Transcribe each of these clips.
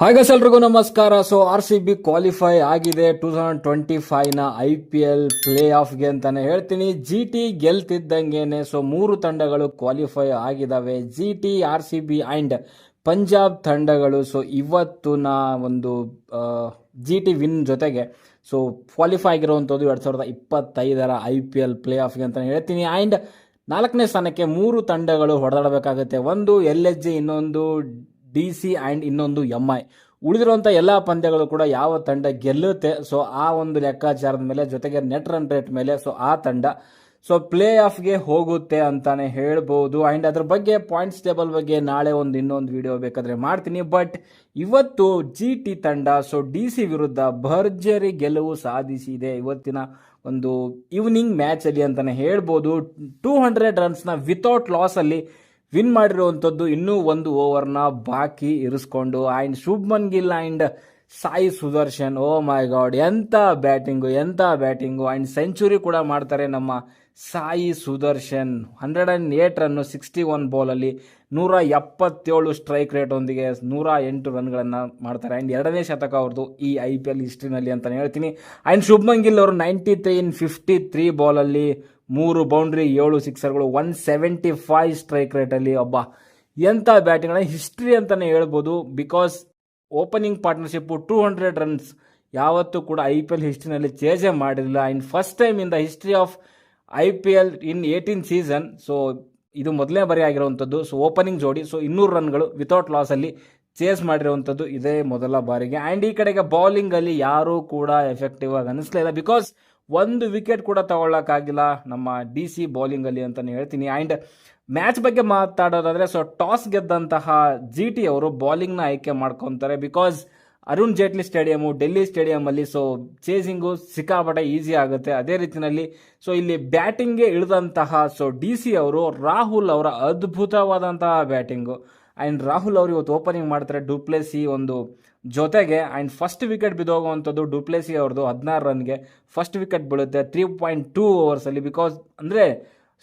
Hi guys ಎಲ್ರಿಗೂ ನಮಸ್ಕಾರ. So R C B qualify ಆಗಿದೆ ಟೂ ತೌಸಂಡ್ ಟ್ವೆಂಟಿ ಫೈವ್ನ ಐ ಪಿ ಎಲ್ ಪ್ಲೇ ಆಫ್ಗೆ ಅಂತಾನೆ ಹೇಳ್ತೀನಿ. ಜಿ ಟಿ ಗೆಲ್ತಿದ್ದಂಗೆನೆ ಸೊ ಮೂರು ತಂಡಗಳು ಕ್ವಾಲಿಫೈ ಆಗಿದಾವೆ. G T R C B and Punjab ತಂಡಗಳು ಸೊ ನಾ ಒಂದು ಜಿ ಟಿ ವಿನ್ ಜೊತೆಗೆ ಸೊ ಕ್ವಾಲಿಫೈ ಆಗಿರುವಂಥದ್ದು ಎರಡು ಸಾವಿರದ ಇಪ್ಪತ್ತೈದರ ಐ ಪಿ ಎಲ್ ಪ್ಲೇ ಆಫ್ಗೆ ಅಂತಾನೆ ಹೇಳ್ತೀನಿ. ಆ್ಯಂಡ್ ನಾಲ್ಕನೇ ಸ್ಥಾನಕ್ಕೆ ಮೂರು ತಂಡಗಳು ಹೊಡೆದಾಡಬೇಕಾಗುತ್ತೆ. ಒಂದು ಎಲ್ ಎಚ್ ಜಿ ಇನ್ನೊಂದು ಡಿ ಸಿ ಆ್ಯಂಡ್ ಇನ್ನೊಂದು ಎಂ ಐ. ಉಳಿದಿರುವಂಥ ಎಲ್ಲ ಪಂದ್ಯಗಳು ಕೂಡ ಯಾವ ತಂಡ ಗೆಲ್ಲುತ್ತೆ? ಸೊ ಆ ಒಂದು ಲೆಕ್ಕಾಚಾರದ ಮೇಲೆ ಜೊತೆಗೆ ನೆಟ್ ರನ್ ರೇಟ್ ಮೇಲೆ ಸೊ ಆ ತಂಡ. ಸೊ ಪ್ಲೇ ಆಫ್ಗೆ ಹೋಗುತ್ತೆ ಅಂತಾನೆ ಹೇಳ್ಬೋದು. ಆ್ಯಂಡ್ ಅದ್ರ ಬಗ್ಗೆ ಪಾಯಿಂಟ್ಸ್ ಟೇಬಲ್ ಬಗ್ಗೆ ನಾಳೆ ಒಂದು ಇನ್ನೊಂದು ವಿಡಿಯೋ ಬೇಕಾದ್ರೆ ಮಾಡ್ತೀನಿ. ಬಟ್ ಇವತ್ತು ಜಿ ಟಿ ತಂಡ ಸೊ ಡಿ ಸಿ ವಿರುದ್ಧ ಭರ್ಜರಿ ಗೆಲುವು ಸಾಧಿಸಿದೆ. ಇವತ್ತಿನ ಒಂದು ಈವ್ನಿಂಗ್ ಮ್ಯಾಚಲ್ಲಿ ಅಂತಾನೆ ಹೇಳ್ಬೋದು. ಟೂ ಹಂಡ್ರೆಡ್ ರನ್ಸ್ನ ವಿತೌಟ್ ಲಾಸಲ್ಲಿ ವಿನ್ ಮಾಡಿರುವಂಥದ್ದು ಇನ್ನೂ ಒಂದು ಓವರ್ನ ಬಾಕಿ ಇರಿಸ್ಕೊಂಡು and Shubman Gill and Sai Sudarshan oh my god ಎಂಥ ಬ್ಯಾಟಿಂಗು ಎಂಥ ಬ್ಯಾಟಿಂಗು ಆ್ಯಂಡ್ ಸೆಂಚುರಿ ಕೂಡ ಮಾಡ್ತಾರೆ ನಮ್ಮ Sai Sudarshan. Hundred and eight run sixty one ಬಾಲಲ್ಲಿ ನೂರ ಎಪ್ಪತ್ತೇಳು ಸ್ಟ್ರೈಕ್ ರೇಟೊಂದಿಗೆ ನೂರ ಎಂಟು ರನ್ಗಳನ್ನು ಮಾಡ್ತಾರೆ. ಆ್ಯಂಡ್ ಎರಡನೇ ಶತಕ ಅವ್ರದ್ದು ಈ ಐ ಪಿ ಎಲ್ ಹಿಸ್ಟ್ರಿನಲ್ಲಿ ಅಂತಲೇ ಹೇಳ್ತೀನಿ. ಆ್ಯಂಡ್ ಶುಭ್ಮನ್ ಗಿಲ್ ಅವರು ninety three in fifty three ಬಾಲಲ್ಲಿ ಮೂರು ಬೌಂಡ್ರಿ ಏಳು ಸಿಕ್ಸರ್ಗಳು ಒನ್ ಸೆವೆಂಟಿ ಫೈವ್ ಸ್ಟ್ರೈಕ್ ರೇಟಲ್ಲಿ ಒಬ್ಬ ಎಂಥ ಬ್ಯಾಟಿಂಗ್ನ ಹಿಸ್ಟ್ರಿ ಅಂತಲೇ ಹೇಳ್ಬೋದು. Because opening partnership two hundred runs ಯಾವತ್ತೂ ಕೂಡ ಐ ಪಿ ಎಲ್ ಹಿಸ್ಟ್ರಿನಲ್ಲಿ ಚೇಜೇ ಮಾಡಿರಲಿಲ್ಲ. In first time in the history of I P L in eighteen season so ಇದು ಮೊದಲನೇ ಬಾರಿ ಆಗಿರುವಂಥದ್ದು. ಸೊ ಓಪನಿಂಗ್ ಜೋಡಿ ಸೊ ಇನ್ನೂರು ರನ್ಗಳು ವಿತೌಟ್ ಲಾಸಲ್ಲಿ ಚೇಸ್ ಮಾಡಿರುವಂಥದ್ದು ಇದೇ ಮೊದಲ ಬಾರಿಗೆ. ಆ್ಯಂಡ್ ಈ ಕಡೆಗೆ ಬೌಲಿಂಗಲ್ಲಿ ಯಾರೂ ಕೂಡ ಎಫೆಕ್ಟಿವ್ ಆಗಿ ಅನಿಸ್ಲಿಲ್ಲ ಬಿಕಾಸ್ ಒಂದು ವಿಕೆಟ್ ಕೂಡ ತಗೊಳ್ಳೋಕ್ಕಾಗಿಲ್ಲ ನಮ್ಮ ಡಿ ಸಿ ಬೌಲಿಂಗಲ್ಲಿ ಅಂತಲೇ ಹೇಳ್ತೀನಿ. ಆ್ಯಂಡ್ ಮ್ಯಾಚ್ ಬಗ್ಗೆ ಮಾತಾಡೋದಾದರೆ ಸೊ ಟಾಸ್ ಗೆದ್ದಂತಹ ಜಿ ಟಿ ಅವರು ಬೌಲಿಂಗ್ನ ಆಯ್ಕೆ ಮಾಡ್ಕೊತಾರೆ. ಬಿಕಾಸ್ ಅರುಣ್ ಜೇಟ್ಲಿ ಸ್ಟೇಡಿಯಮು ಡೆಲ್ಲಿ ಸ್ಟೇಡಿಯಮಲ್ಲಿ ಸೊ ಚೇಸಿಂಗು ಸಿಕ್ಕಾಪಟ್ಟೆ ಈಸಿ ಆಗುತ್ತೆ ಅದೇ ರೀತಿಯಲ್ಲಿ. ಸೊ ಇಲ್ಲಿ ಬ್ಯಾಟಿಂಗ್ಗೆ ಇಳಿದಂತಹ ಸೊ ಡಿ ಸಿ ಅವರು ರಾಹುಲ್ ಅವರ ಅದ್ಭುತವಾದಂತಹ ಬ್ಯಾಟಿಂಗು ಆ್ಯಂಡ್ ರಾಹುಲ್ ಅವರು ಇವತ್ತು ಓಪನಿಂಗ್ ಮಾಡ್ತಾರೆ ಡುಪ್ಲೆಸಿ ಒಂದು ಜೊತೆಗೆ ಆ್ಯಂಡ್ ಫಸ್ಟ್ ವಿಕೆಟ್ ಬಿದ್ದೋಗುವಂಥದ್ದು ಡುಪ್ಲೆಸಿ ಅವ್ರದ್ದು ಹದಿನಾರು ರನ್ಗೆ ಫಸ್ಟ್ ವಿಕೆಟ್ ಬೀಳುತ್ತೆ ತ್ರೀ ಪಾಯಿಂಟ್ ಟೂ ಓವರ್ಸಲ್ಲಿ ಬಿಕಾಸ್ ಅಂದರೆ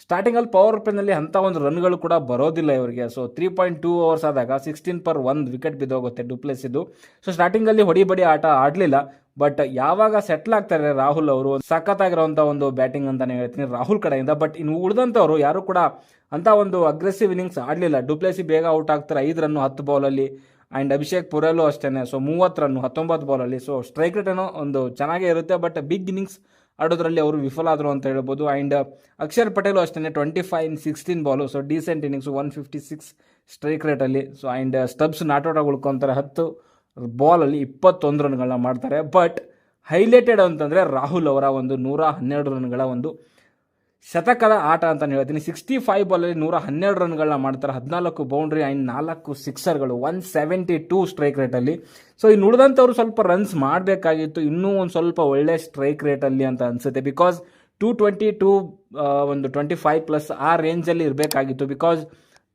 ಸ್ಟಾರ್ಟಿಂಗಲ್ಲಿ ಪವರ್ ಪ್ಲೇನಲ್ಲಿ ಅಂಥ ಒಂದು ರನ್ಗಳು ಕೂಡ ಬರೋದಿಲ್ಲ ಇವರಿಗೆ. So three point two overs ಆದಾಗ ಸಿಕ್ಸ್ಟೀನ್ ಪರ್ ಒಂದು ವಿಕೆಟ್ ಬಿದ್ದೋಗುತ್ತೆ ಡುಪ್ಲೆಸಿದು. ಸೊ ಸ್ಟಾರ್ಟಿಂಗಲ್ಲಿ ಹೊಡಿಬಡಿ ಆಟ ಆಡಲಿಲ್ಲ ಬಟ್ ಯಾವಾಗ ಸೆಟ್ಲ್ ಆಗ್ತಾರೆ ರಾಹುಲ್ ಅವರು ಸಖತ್ತಾಗಿರೋಂಥ ಒಂದು ಬ್ಯಾಟಿಂಗ್ ಅಂತಾನೆ ಹೇಳ್ತೀನಿ ರಾಹುಲ್ ಕಡೆಯಿಂದ. ಬಟ್ ಇನ್ನು ಉಳಿದಂಥವ್ರು ಯಾರು ಕೂಡ ಅಂತ ಒಂದು ಅಗ್ರೆಸಿವ್ ಇನ್ನಿಂಗ್ಸ್ ಆಡಲಿಲ್ಲ. ಡುಪ್ಲೆಸಿ ಬೇಗ ಔಟ್ ಆಗ್ತಾರೆ, ಐದು ರನ್ನು ಹತ್ತು ಬಾಲಲ್ಲಿ ಆ್ಯಂಡ್ ಅಭಿಷೇಕ್ ಪುರಲ್ಲೂ ಅಷ್ಟೇ ಸೊ ಮೂವತ್ತು ರನ್ನು ಹತ್ತೊಂಬತ್ತು ಬಾಲಲ್ಲಿ ಸೊ ಸ್ಟ್ರೈಕ್ ರೇಟ್ ಏನೋ ಒಂದು ಚೆನ್ನಾಗೇ ಇರುತ್ತೆ ಬಟ್ ಬಿಗ್ ಇನ್ನಿಂಗ್ಸ್ ಆಡೋದ್ರಲ್ಲಿ ಅವರು ವಿಫಲ ಆದರು ಅಂತ ಹೇಳ್ಬೋದು. ಆ್ಯಂಡ್ ಅಕ್ಷರ್ ಪಟೇಲು ಅಷ್ಟೇ twenty five in sixteen ball so decent innings one fifty six strike ರೇಟಲ್ಲಿ ಸೊ ಆ್ಯಂಡ್ ಸ್ಟಬ್ಸ್ ನಾಟೋಟಾಗಿ ಉಳ್ಕೊತಾರೆ, ಹತ್ತು ಬಾಲಲ್ಲಿ ಇಪ್ಪತ್ತೊಂದು ರನ್ಗಳನ್ನ ಮಾಡ್ತಾರೆ. ಬಟ್ ಹೈಲೈಟೆಡ್ ಅಂತಂದರೆ ರಾಹುಲ್ ಅವರ ಒಂದು ನೂರ ಹನ್ನೆರಡು ರನ್ಗಳ ಒಂದು ಶತಕದ ಆಟ ಅಂತ ಹೇಳ್ತೀನಿ. ಸಿಕ್ಸ್ಟಿ ಫೈವ್ ಬಾಲಲ್ಲಿ ನೂರ ಹನ್ನೆರಡು ರನ್ಗಳನ್ನ ಮಾಡ್ತಾರೆ. ಹದಿನಾಲ್ಕು ಬೌಂಡ್ರಿ ಆ್ಯಂಡ್ ನಾಲ್ಕು ಸಿಕ್ಸರ್ಗಳು ಒನ್ ಸೆವೆಂಟಿ ಟೂ ಸ್ಟ್ರೈಕ್ ರೇಟಲ್ಲಿ ಸೊ ಇನ್ನು ಉಳಿದಂಥವ್ರು ಸ್ವಲ್ಪ ರನ್ಸ್ ಮಾಡಬೇಕಾಗಿತ್ತು. ಇನ್ನೂ ಒಂದು ಸ್ವಲ್ಪ ಒಳ್ಳೆ ಸ್ಟ್ರೈಕ್ ರೇಟಲ್ಲಿ ಅಂತ ಅನಿಸುತ್ತೆ. ಬಿಕಾಸ್ ಟೂ ಟ್ವೆಂಟಿ ಟೂ ಒಂದು ಟ್ವೆಂಟಿ ಫೈವ್ ಪ್ಲಸ್ ಆ ರೇಂಜಲ್ಲಿ ಇರಬೇಕಾಗಿತ್ತು. ಬಿಕಾಸ್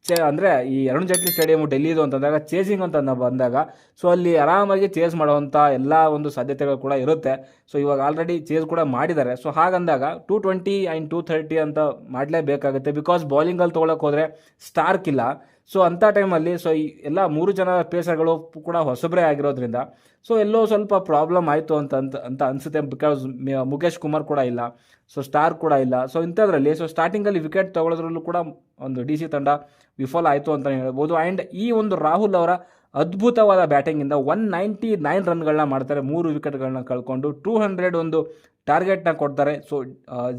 ಚೇ ಅಂದರೆ ಈ ಅರುಣ್ ಜೇಟ್ಲಿ ಸ್ಟೇಡಿಯಮು ಡೆಲ್ಲಿದು ಅಂತಂದಾಗ ಚೇಸಿಂಗ್ ಅಂತ ಬಂದಾಗ ಸೊ ಅಲ್ಲಿ ಆರಾಮಾಗಿ ಚೇಸ್ ಮಾಡುವಂಥ ಎಲ್ಲ ಒಂದು ಸಾಧ್ಯತೆಗಳು ಕೂಡ ಇರುತ್ತೆ. ಸೊ ಇವಾಗ ಆಲ್ರೆಡಿ ಚೇಸ್ ಕೂಡ ಮಾಡಿದ್ದಾರೆ. So ಹಾಗಂದಾಗ two twenty and two thirty ಅಂತ ಮಾಡಲೇಬೇಕಾಗುತ್ತೆ. ಬಿಕಾಸ್ ಬೌಲಿಂಗಲ್ಲಿ ತೊಗೊಳಕ್ಕೆ ಹೋದರೆ ಸ್ಟಾರ್ಕ್ ಇಲ್ಲ. ಸೊ ಅಂಥ ಟೈಮಲ್ಲಿ ಸೊ ಈ ಎಲ್ಲ ಮೂರು ಜನ ಪೇಸರ್ಗಳು ಕೂಡ ಹೊಸಬ್ರೇ ಆಗಿರೋದ್ರಿಂದ ಸೊ ಎಲ್ಲೋ ಸ್ವಲ್ಪ ಪ್ರಾಬ್ಲಮ್ ಆಯಿತು ಅಂತ ಅಂತ ಅಂತ ಅನಿಸುತ್ತೆ ಬಿಕಾಸ್ ಮುಖೇಶ್ ಕುಮಾರ್ ಕೂಡ ಇಲ್ಲ. ಸೊ ಸ್ಟಾರ್ ಕೂಡ ಇಲ್ಲ. ಸೊ ಇಂಥದ್ರಲ್ಲಿ ಸೊ ಸ್ಟಾರ್ಟಿಂಗಲ್ಲಿ ವಿಕೆಟ್ ತಗೊಳ್ಳೋದ್ರಲ್ಲೂ ಕೂಡ ಒಂದು ಡಿ ಸಿ ತಂಡ ವಿಫಲ ಆಯಿತು ಅಂತಲೇ ಹೇಳ್ಬೋದು. ಆ್ಯಂಡ್ ಈ ಒಂದು ರಾಹುಲ್ ಅವರ ಅದ್ಭುತವಾದ ಬ್ಯಾಟಿಂಗಿಂದ ಒನ್ ನೈಂಟಿ ನೈನ್ ರನ್ಗಳನ್ನ ಮಾಡ್ತಾರೆ. ಮೂರು ವಿಕೆಟ್ಗಳನ್ನ ಕಳ್ಕೊಂಡು ಟೂ ಹಂಡ್ರೆಡ್ ಒಂದು ಟಾರ್ಗೆಟ್ನ ಕೊಡ್ತಾರೆ. ಸೊ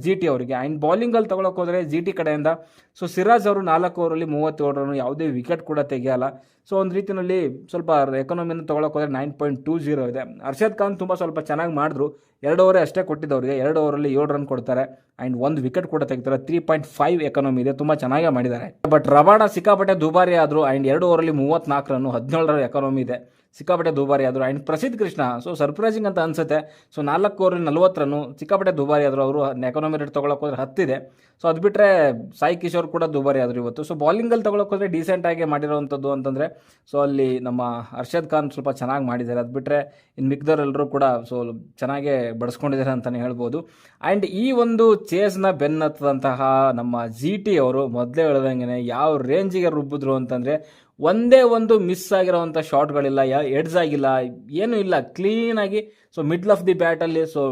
ಜಿ ಟಿ ಅವರಿಗೆ. ಆ್ಯಂಡ್ ಬೌಲಿಂಗಲ್ಲಿ ತೊಗೊಳಕ್ಕೆ ಹೋದರೆ ಜಿ ಟಿ ಕಡೆಯಿಂದ ಸೊ ಸಿರಾಜ್ ಅವರು ನಾಲ್ಕು ಓವರಲ್ಲಿ ಮೂವತ್ತೇಳು ರನ್ ಯಾವುದೇ ವಿಕೆಟ್ ಕೂಡ ತೆಗೆಯಲ್ಲ. ಸೊ ಒಂದು ರೀತಿಯಲ್ಲಿ ಸ್ವಲ್ಪ ಎಕಾನಮಿನ ತೊಗೊಳಕ್ಕೆ ಹೋದರೆ ನೈನ್ ಪಾಯಿಂಟ್ ಟೂ ಜೀರೋ ಇದೆ. ಅರ್ಷದ್ ಖಾನ್ ತುಂಬ ಸ್ವಲ್ಪ ಚೆನ್ನಾಗಿ ಮಾಡಿದ್ರು. ಎರಡು ಓವರೇ ಅಷ್ಟೇ ಕೊಟ್ಟಿದ್ದವರಿಗೆ. ಎರಡು ಓವರಲ್ಲಿ ಏಳು ರನ್ ಕೊಡ್ತಾರೆ. ಆ್ಯಂಡ್ ಒಂದು ವಿಕೆಟ್ ಕೂಡ ತೆಗಿತಾರೆ. ತ್ರೀ ಪಾಯಿಂಟ್ ಫೈವ್ ಎಕನಾಮಿ ಇದೆ. ತುಂಬ ಚೆನ್ನಾಗೇ ಮಾಡಿದ್ದಾರೆ. ಬಟ್ ರವಾಡ ಸಿಕ್ಕಾಪಟ್ಟೆ ದುಬಾರಿ ಆದರು. ಆ್ಯಂಡ್ ಎರಡು ಓವರಲ್ಲಿ ಮೂವತ್ತ್ನಾಲ್ಕು ರನ್ನು ಹದಿನೇಳರ ಎಕನಾಮಿ ಇದೆ. ಸಿಕ್ಕಾಪಟ್ಟೆ ದುಬಾರಿ ಆದರು. ಆ್ಯಂಡ್ ಪ್ರಸಿದ್ಧ ಕೃಷ್ಣ ಸೊ ಸರ್ಪ್ರೈಸಿಂಗ್ ಅಂತ ಅನ್ಸುತ್ತೆ. ಸೊ ನಾಲ್ಕು ಓವರ್ ನಲ್ವತ್ತು ರನ್ನು ಸಿಕ್ಕಾಪಟ್ಟೆ ದುಬಾರಿ ಆದರು ಅವರು. ಎಕನಾಮಿ ರೇಟ್ ತೊಗೊಳಕ್ಕೆ ಹೋದ್ರೆ ಹತ್ತಿದೆ. ಸೊ ಅದು ಬಿಟ್ಟರೆ ಸಾಯಿ ಕಿಶೋರ್ ಕೂಡ ದುಬಾರಿ ಆದರು ಇವತ್ತು. ಸೊ ಬಾಲಿಂಗಲ್ಲಿ ತೊಗೊಳಕ್ಕೆ ಹೋದರೆ ಡೀಸೆಂಟಾಗಿ ಮಾಡಿರೋವಂಥದ್ದು ಅಂತಂದರೆ ಸೊ ಅಲ್ಲಿ ನಮ್ಮ ಅರ್ಷದ್ ಖಾನ್ ಸ್ವಲ್ಪ ಚೆನ್ನಾಗಿ ಮಾಡಿದ್ದಾರೆ. ಅದು ಬಿಟ್ಟರೆ ಇನ್ನು ಮಿಕ್ದವರೆಲ್ಲರೂ ಕೂಡ ಸೊ ಚೆನ್ನಾಗೇ ಬಡಿಸ್ಕೊಂಡಿದ್ದಾರೆ ಅಂತಲೇ ಹೇಳ್ಬೋದು. ಆ್ಯಂಡ್ ಈ ಒಂದು ಚೇಸ್ನ ಬೆನ್ನತ್ತದಂತಹ ನಮ್ಮ ಜಿ ಟಿ ಅವರು ಮೊದಲೇ ಹೇಳ್ದಂಗೆ ಯಾವ ರೇಂಜಿಗೆ ರುಬ್ಬಿದ್ರು ಅಂತಂದರೆ ಒಂದೇ ಒಂದು ಮಿಸ್ ಆಗಿರೋವಂಥ ಶಾಟ್ಗಳಿಲ್ಲ ಯಾ ಎಡ್ಸ್ ಆಗಿಲ್ಲ, ಏನೂ ಇಲ್ಲ. ಕ್ಲೀನಾಗಿ ಸೊ ಮಿಡ್ಲ್ ಆಫ್ ದಿ ಬ್ಯಾಟಲ್ಲಿ ಸೊ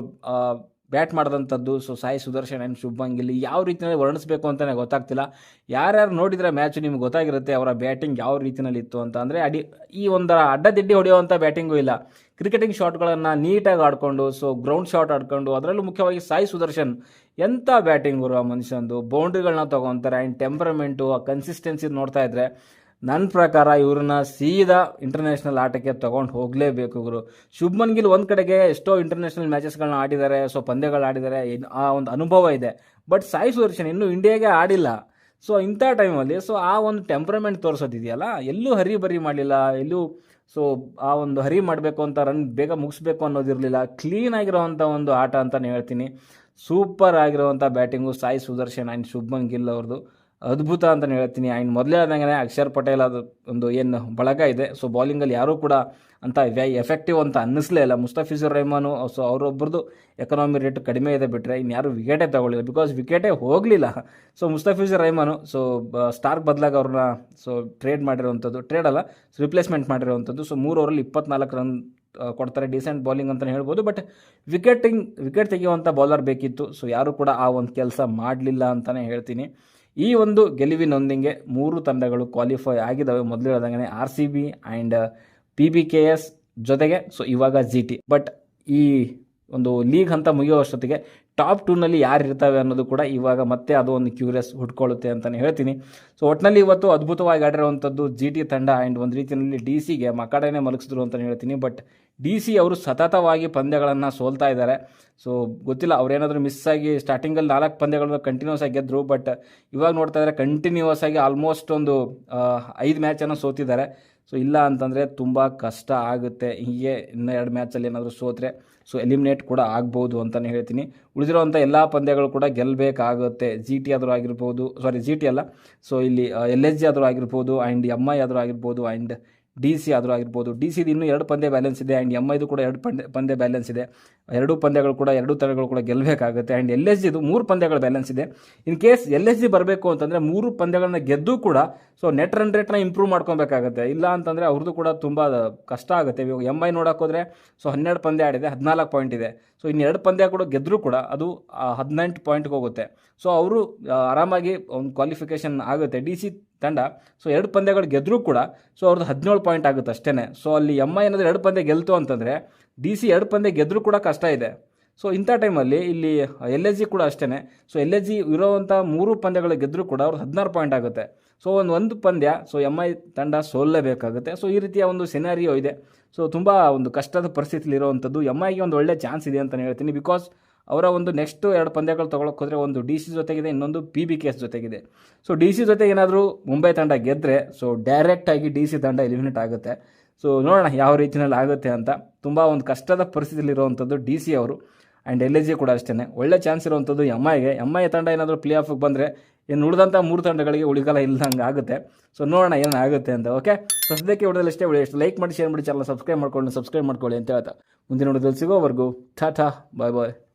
ಬ್ಯಾಟ್ ಮಾಡಿದಂಥದ್ದು ಸೊ ಸಾಯಿ ಸುದರ್ಶನ್ ಆ್ಯಂಡ್ ಶುಭ್ಮನ್ ಯಾವ ರೀತಿಯಲ್ಲಿ ವರ್ಣಿಸಬೇಕು ಅಂತಲೇ ಗೊತ್ತಾಗ್ತಿಲ್ಲ. ಯಾರ್ಯಾರು ನೋಡಿದರೆ ಮ್ಯಾಚ್ ನಿಮ್ಗೆ ಗೊತ್ತಾಗಿರುತ್ತೆ ಅವರ ಬ್ಯಾಟಿಂಗ್ ಯಾವ ರೀತಿಯಲ್ಲಿ ಇತ್ತು ಅಂತ. ಅಂದರೆ ಅಡಿ, ಈ ಒಂದರ ಅಡ್ಡದಿಡ್ಡಿ ಹೊಡೆಯುವಂಥ ಬ್ಯಾಟಿಂಗು ಇಲ್ಲ. ಕ್ರಿಕೆಟಿಂಗ್ ಶಾಟ್ಗಳನ್ನು ನೀಟಾಗಿ ಆಡ್ಕೊಂಡು ಸೊ ಗ್ರೌಂಡ್ ಶಾಟ್ ಆಡ್ಕೊಂಡು, ಅದರಲ್ಲೂ ಮುಖ್ಯವಾಗಿ ಸಾಯಿ ಸುದರ್ಶನ್ ಎಂಥ ಬ್ಯಾಟಿಂಗ್ ಆ ಮನುಷ್ಯಂದು? ಬೌಂಡ್ರಿಗಳನ್ನ ತೊಗೊತಾರೆ ಆ್ಯಂಡ್ ಟೆಂಪರಮೆಂಟು ಆ ಕನ್ಸಿಸ್ಟೆನ್ಸಿ ನೋಡ್ತಾ ಇದ್ರೆ ನನ್ನ ಪ್ರಕಾರ ಇವ್ರನ್ನ ಸೀದಾ ಇಂಟರ್ನ್ಯಾಷನಲ್ ಆಟಕ್ಕೆ ತೊಗೊಂಡು ಹೋಗಲೇಬೇಕು ಇವರು ಶುಭ್ಮನ್ ಗಿಲ್ ಒಂದು ಕಡೆಗೆ ಎಷ್ಟೋ ಇಂಟರ್ನ್ಯಾಷನಲ್ ಮ್ಯಾಚಸ್ಗಳನ್ನ ಆಡಿದ್ದಾರೆ ಸೊ ಪಂದ್ಯಗಳು ಆಡಿದ್ದಾರೆ ಆ ಒಂದು ಅನುಭವ ಇದೆ. ಬಟ್ ಸಾಯಿ ಸುದರ್ಶನ್ ಇನ್ನೂ ಇಂಡಿಯಾಗೆ ಆಡಿಲ್ಲ. ಸೊ ಇಂಥ ಟೈಮಲ್ಲಿ ಸೊ ಆ ಒಂದು ಟೆಂಪ್ರಮೆಂಟ್ ತೋರಿಸೋದಿದೆಯಲ್ಲ, ಎಲ್ಲೂ ಹರಿ ಬರಿ ಮಾಡಲಿಲ್ಲ, ಎಲ್ಲೂ ಸೊ ಆ ಒಂದು ಹರಿ ಮಾಡಬೇಕು ಅಂತ ರನ್ ಬೇಗ ಮುಗಿಸ್ಬೇಕು ಅನ್ನೋದಿರಲಿಲ್ಲ. ಕ್ಲೀನ್ ಆಗಿರೋವಂಥ ಒಂದು ಆಟ ಅಂತಲೇ ಹೇಳ್ತೀನಿ. ಸೂಪರ್ ಆಗಿರುವಂಥ ಬ್ಯಾಟಿಂಗು ಸಾಯಿ ಸುದರ್ಶನ್ ಆ್ಯಂಡ್ ಶುಭ್ಮನ್ ಗಿಲ್ ಅವ್ರದ್ದು ಅದ್ಭುತ ಅಂತ ಹೇಳ್ತೀನಿ. ಆ್ಯಂಡ್ ಮೊದಲೇ ಆದಂಗೆ ಅಕ್ಷರ್ ಪಟೇಲ್ ಅದು ಒಂದು ಏನು ಬಳಗ ಇದೆ. ಸೊ ಬೌಲಿಂಗಲ್ಲಿ ಯಾರೂ ಕೂಡ ಅಂತ ಎಫೆಕ್ಟಿವ್ ಅಂತ ಅನ್ನಿಸ್ಲೇ ಇಲ್ಲ. ಮುಸ್ತಫಿಜುರ್ ರೆಹಮಾನು ಸೊ ಅವರೊಬ್ಬರದು ಎಕನಾಮಿ ರೇಟ್ ಕಡಿಮೆ ಇದೆ ಬಿಟ್ಟರೆ ಇನ್ಯಾರು ವಿಕೆಟೇ ತಗೊಳ್ಳಿಲ್ಲ. ಬಿಕಾಸ್ ವಿಕೆಟೇ ಹೋಗಲಿಲ್ಲ. So Mustafizur Rahman so Starc ಬದಲಾಗಿ ಅವ್ರನ್ನ ಸೊ ಟ್ರೇಡ್ ಮಾಡಿರೋವಂಥದ್ದು ಟ್ರೇಡ್ ಅಲ್ಲ ರಿಪ್ಲೇಸ್ಮೆಂಟ್ ಮಾಡಿರೋವಂಥದ್ದು. ಸೊ ಮೂರು ಓವರಲ್ಲಿ ಇಪ್ಪತ್ನಾಲ್ಕು ರನ್ ಕೊಡ್ತಾರೆ. ಡಿಸೆಂಟ್ ಬೌಲಿಂಗ್ ಅಂತಲೇ ಹೇಳ್ಬೋದು. ಬಟ್ ವಿಕೆಟಿಂಗ್ ವಿಕೆಟ್ ತೆಗೆಯುವಂಥ ಬೌಲರ್ ಬೇಕಿತ್ತು. ಸೊ ಯಾರು ಕೂಡ ಆ ಒಂದು ಕೆಲಸ ಮಾಡಲಿಲ್ಲ ಅಂತಲೇ ಹೇಳ್ತೀನಿ. ಈ ಒಂದು ಗೆಲುವಿನೊಂದಿಗೆ ಮೂರು ತಂಡಗಳು ಕ್ವಾಲಿಫೈ ಆಗಿದ್ದಾವೆ ಮೊದಲು ಹೇಳ್ದಂಗೆ R C B and P B K S ಜೊತೆಗೆ ಸೊ ಇವಾಗ ಜಿ ಟಿ ಬಟ್ ಈ ಒಂದು ಲೀಗ್ ಅಂತ ಮುಗಿಯೋ ಅಷ್ಟೊತ್ತಿಗೆ ಟಾಪ್ ಟೂನಲ್ಲಿ ಯಾರು ಇರ್ತವೆ ಅನ್ನೋದು ಕೂಡ ಇವಾಗ ಮತ್ತೆ ಅದು ಒಂದು ಕ್ಯೂರಿಯಸ್ ಹುಟ್ಕೊಳ್ಳುತ್ತೆ ಅಂತಲೇ ಹೇಳ್ತೀನಿ. ಸೊ ಒಟ್ಟಿನಲ್ಲಿ ಇವತ್ತು ಅದ್ಭುತವಾಗಿ ಆಡಿರುವಂಥದ್ದು ಜಿ ಟಿ ತಂಡ ಆ್ಯಂಡ್ ಒಂದು ರೀತಿಯಲ್ಲಿ ಡಿ ಸಿಗೆ ಮಕಾಡನೆ ಮಲಗಿಸಿದ್ರು ಅಂತಲೇ ಹೇಳ್ತೀನಿ. ಬಟ್ ಡಿ ಸಿ ಅವರು ಸತತವಾಗಿ ಪಂದ್ಯಗಳನ್ನು ಸೋಲ್ತಾ ಇದ್ದಾರೆ. ಸೊ ಗೊತ್ತಿಲ್ಲ, ಅವರೇನಾದರೂ ಮಿಸ್ ಆಗಿ ಸ್ಟಾರ್ಟಿಂಗಲ್ಲಿ ನಾಲ್ಕು ಪಂದ್ಯಗಳನ್ನು ಕಂಟಿನ್ಯೂಸ್ ಆಗಿ ಗೆದ್ದರು ಬಟ್ ಇವಾಗ ನೋಡ್ತಾ ಇದ್ದಾರೆ ಕಂಟಿನ್ಯೂಸ್ ಆಗಿ ಆಲ್ಮೋಸ್ಟ್ ಒಂದು ಐದು ಮ್ಯಾಚನ್ನು ಸೋತಿದ್ದಾರೆ. ಸೊ ಇಲ್ಲ ಅಂತಂದರೆ ತುಂಬ ಕಷ್ಟ ಆಗುತ್ತೆ. ಹೀಗೆ ಇನ್ನೂ ಎರಡು ಮ್ಯಾಚಲ್ಲಿ ಏನಾದರೂ ಸೋತ್ರೆ ಸೊ ಎಲಿಮಿನೇಟ್ ಕೂಡ ಆಗ್ಬೋದು ಅಂತಲೇ ಹೇಳ್ತೀನಿ. ಉಳಿದಿರೋವಂಥ ಎಲ್ಲ ಪಂದ್ಯಗಳು ಕೂಡ ಗೆಲ್ಲಬೇಕಾಗುತ್ತೆ ಜಿ ಟಿ ಆದರೂ ಆಗಿರ್ಬೋದು ಸಾರಿ ಜಿ ಟಿ ಅಲ್ಲ. ಸೊ ಇಲ್ಲಿ ಎಲ್ ಎಸ್ ಜಿ ಆದರೂ ಆಗಿರ್ಬೋದು ಆ್ಯಂಡ್ ಎಂ ಐ ಆದರೂ ಆಗಿರ್ಬೋದು ಆ್ಯಂಡ್ ಡಿ ಸಿ ಆದರೂ ಆಗಿರ್ಬೋದು. ಡಿ ಸಿದು ಇನ್ನೂ ಎರಡು ಪಂದ್ಯ ಬ್ಯಾಲೆನ್ಸ್ ಇದೆ. ಆ್ಯಂಡ್ ಎಂ ಐದು ಕೂಡ ಎರಡು ಪಂದ್ಯ ಪಂದ್ಯ ಬ್ಯಾಲೆನ್ಸ್ ಇದೆ. ಎರಡೂ ಪಂದ್ಯಗಳು ಕೂಡ, ಎರಡು ತಂಡಗಳು ಕೂಡ ಗೆಲ್ಲಬೇಕಾಗುತ್ತೆ ಆ್ಯಂಡ್ ಎಲ್ ಎಸ್ ಜಿದು ಮೂರು ಪಂದ್ಯಗಳು ಬ್ಯಾಲೆನ್ಸ್ ಇದೆ. In case L S G ಬರಬೇಕು ಅಂತಂದರೆ ಮೂರು ಪಂದ್ಯಗಳನ್ನ ಗೆದ್ದು ಕೂಡ ಸೊ ನೆಟ್ ರನ್ ರೇಟ್ನ ಇಂಪ್ರೂವ್ ಮಾಡ್ಕೊಬೇಕಾಗುತ್ತೆ. ಇಲ್ಲ ಅಂತಂದರೆ ಅವ್ರದ್ದು ಕೂಡ ತುಂಬ ಕಷ್ಟ ಆಗುತ್ತೆ. ಇವಾಗ ಎಂ ಐ ನೋಡೋಕ್ಕೋದ್ರೆ ಸೊ ಹನ್ನೆರಡು ಪಂದ್ಯ ಆಡಿದೆ, ಹದಿನಾಲ್ಕು ಪಾಯಿಂಟ್ ಇದೆ. ಸೊ ಇನ್ನು ಎರಡು ಪಂದ್ಯ ಕೂಡ ಗೆದ್ದರೂ ಕೂಡ ಅದು ಹದಿನೆಂಟು ಪಾಯಿಂಟ್ಗೆ ಹೋಗುತ್ತೆ. ಸೊ ಅವರು ಆರಾಮಾಗಿ ಒಂದು ಕ್ವಾಲಿಫಿಕೇಷನ್ ಆಗುತ್ತೆ. ಡಿ ಸಿ ತಂಡ. ಸೊ ಎರಡು ಪಂದ್ಯಗಳು ಗೆದ್ದರೂ ಕೂಡ ಸೊ ಅವ್ರದ್ದು ಹದಿನೇಳು ಪಾಯಿಂಟ್ ಆಗುತ್ತೆ ಅಷ್ಟೇ ಸೊ ಅಲ್ಲಿ ಎಂ ಐ ಏನಾದರೂ ಎರಡು ಪಂದ್ಯ ಗೆಲ್ತು ಅಂತಂದರೆ ಡಿ ಸಿ ಎರಡು ಪಂದ್ಯ ಗೆದ್ದರೂ ಕೂಡ ಕಷ್ಟ ಇದೆ. ಸೊ ಇಂಥ ಟೈಮಲ್ಲಿ ಇಲ್ಲಿ ಎಲ್ ಎಸ್ ಜಿ ಕೂಡ ಅಷ್ಟೇ ಸೊ ಎಲ್ ಎಸ್ ಜಿ ಇರೋವಂಥ ಮೂರು ಪಂದ್ಯಗಳು ಗೆದ್ದರೂ ಕೂಡ ಅವ್ರದ್ದು ಹದಿನಾರು ಪಾಯಿಂಟ್ ಆಗುತ್ತೆ. ಸೊ ಒಂದು ಒಂದು ಪಂದ್ಯ ಸೊ ಎಂ ಐ ತಂಡ ಸೋಲಲೇಬೇಕಾಗುತ್ತೆ ಸೊ ಈ ರೀತಿಯ ಒಂದು ಸಿನಾರಿಯೋ ಇದೆ. ಸೊ ತುಂಬ ಒಂದು ಕಷ್ಟದ ಪರಿಸ್ಥಿತಿಲಿರುವಂಥದ್ದು ಎಂ ಐಗೆ ಒಂದು ಒಳ್ಳೆ ಚಾನ್ಸ್ ಇದೆ ಅಂತಲೇ ಹೇಳ್ತೀನಿ. ಬಿಕಾಸ್ ಅವರ ಒಂದು ನೆಕ್ಸ್ಟ್ ಎರಡು ಪಂದ್ಯಗಳು ತೊಗೊಳಕ್ಕೆ ಹೋದರೆ ಒಂದು ಡಿ ಸಿ ಜೊತೆಗಿದೆ, ಇನ್ನೊಂದು ಪಿ ಬಿ ಕೆ ಎಸ್ ಜೊತೆಗಿದೆ. ಸೊ ಡಿ ಸಿ ಜೊತೆಗೆ ಏನಾದರೂ ಮುಂಬೈ ತಂಡ ಗೆದ್ದರೆ ಸೊ ಡೈರೆಕ್ಟಾಗಿ ಡಿ ಸಿ ತಂಡ ಎಲಿಮಿನೇಟ್ ಆಗುತ್ತೆ. ಸೊ ನೋಡೋಣ ಯಾವ ರೀತಿಯಲ್ಲಿ ಆಗುತ್ತೆ ಅಂತ. ತುಂಬ ಒಂದು ಕಷ್ಟದ ಪರಿಸ್ಥಿತಿಯಲ್ಲಿ ಇರುವಂಥದ್ದು ಡಿ ಸಿ ಅವರು ಆ್ಯಂಡ್ ಎಲ್ ಎ ಜಿ ಕೂಡ ಅಷ್ಟೇ ಒಳ್ಳೆ ಚಾನ್ಸ್ ಇರುವಂಥದ್ದು ಎಂ ಐಗೆ ಎಂ ಐ ತಂಡ ಏನಾದರೂ ಪ್ಲೇ ಆಫಿಗೆ ಬಂದರೆ ಇನ್ನು ಉಳಿದಂಥ ಮೂರು ತಂಡಗಳಿಗೆ ಉಳಿಗಾಲ ಇಲ್ಲದಂಗೆ ಆಗುತ್ತೆ. ಸೊ ನೋಡೋಣ ಏನಾಗುತ್ತೆ ಅಂತ ಓಕೆ ಸದ್ಯಕ್ಕೆ ವಿಡಿಯೋದಲ್ಲಿ ಅಷ್ಟೇ. ವಿಡಿಯೋ ಎಷ್ಟು ಲೈಕ್ ಮಾಡಿ ಶೇರ್ ಮಾಡಿ ಚಾನಲ್ ಸಬ್ಸ್ಕ್ರೈಬ್ ಮಾಡ್ಕೊಂಡು ಸಬ್ಸ್ಕ್ರೈಬ್ ಮಾಡ್ಕೊಳ್ಳಿ ಅಂತ ಹೇಳ್ತಾ. ಮುಂದಿನ ನೋಡೋದಲ್ಲಿ ಸಿಗೋವರೆಗೂ ಟಾಟಾ ಬಾಯ್ ಬಾಯ್